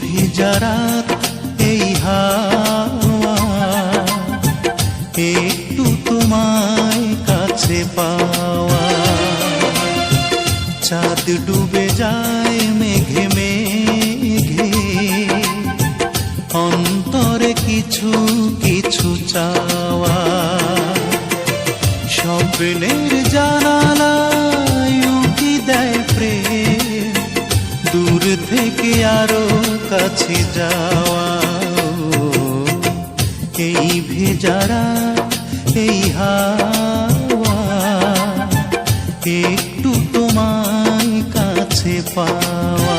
ভেজা রাত, এই হাওয়া। একটু তোমায় কাছে পাওয়া। চাঁদ ডুবে যায় মেঘে মেঘে। অন্তরে কিছু কিছু চাওয়া। স্বপ্নের জানালায় থেকে আরও কাছে যাওয়া। এই ভেজারা এই হাওয়া একটু তোমায় কাছে পাওয়া।